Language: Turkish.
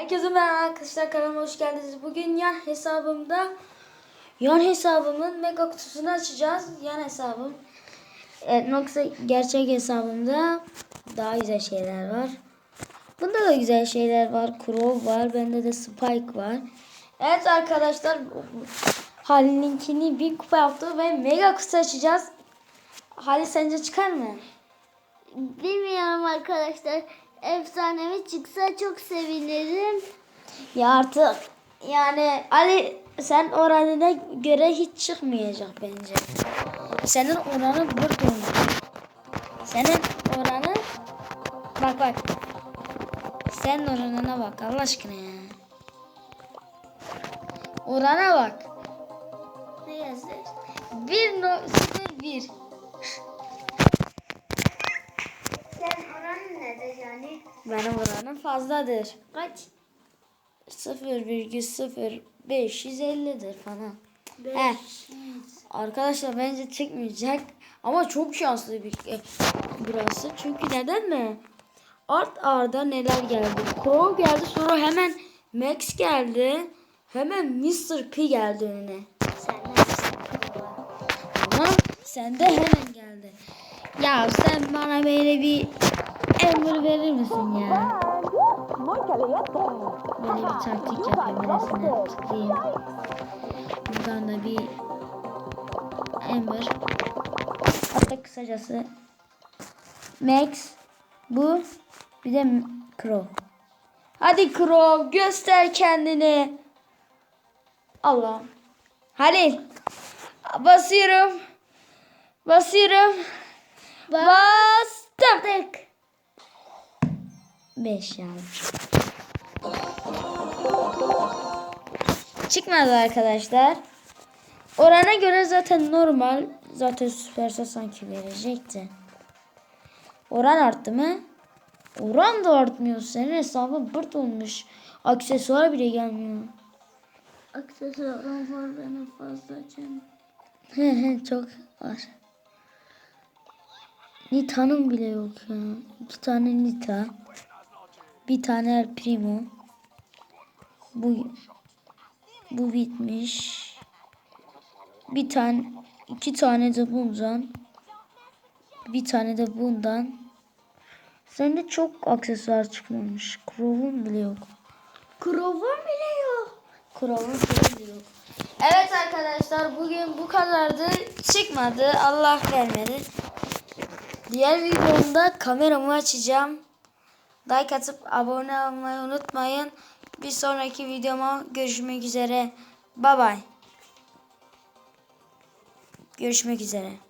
Herkese merhaba arkadaşlar kanalıma hoş geldiniz. Bugün yan hesabımda yan hesabımın mega kutusunu açacağız. Yan hesabım. Evet, yoksa gerçek hesabımda daha güzel şeyler var. Bunda da güzel şeyler var. Crow var. Bende de Spike var. Evet arkadaşlar Halil'inkini bir kupa yaptı ve mega kutu açacağız. Halil sence çıkar mı? Bilmiyorum arkadaşlar. Efsanevi çıksa çok sevinirim. Ya artık yani Ali sen oranına göre hiç çıkmayacak bence. Senin oranın burada olmuş. Senin oranı bak bak. Senin oranına bak Allah aşkına ya. Orana bak. Ne yazıyor? 1.01 Benim oranım fazladır. Kaç? 0,0550'dir falan. Beş. He. Arkadaşlar bence çıkmayacak. Ama çok şanslı bir e, burası. Çünkü neden mi? Art arda neler geldi? Crow geldi sonra hemen Max geldi. Hemen Mr. P geldi önüne. Ama sende hemen geldi. Ya sen bana böyle bir emir verir misin ya? Böyle bir taktik yapayım birisine tıklayayım. Buradan da bir emir. Hatta kısacası Max bu bir de Crow. Hadi Crow göster kendini. Allah. Halil. Basıyorum. Basıyorum. Bastım. 5 yani. Çıkmadı arkadaşlar. Orana göre zaten normal. Zaten süperse sanki verecekti. Oran arttı mı? Oran da artmıyor. Senin hesabın bırt olmuş. Aksesuar bile gelmiyor. aksesuarım var benim fazla canım. He he çok var. Nita'nın bile yok ya. İki tane Nita. Bir tane El Primo. Bu bu bitmiş. Bir tane iki tane de bundan. Bir tane de bundan. Sende çok aksesuar çıkmamış. Crow'un bile yok. Krovum bile yok. Kuralın bile yok. Evet arkadaşlar bugün bu kadardı. Çıkmadı. Allah vermedi. Diğer videomda kameramı açacağım. Like atıp abone olmayı unutmayın. Bir sonraki videoma görüşmek üzere. Bye bye. Görüşmek üzere.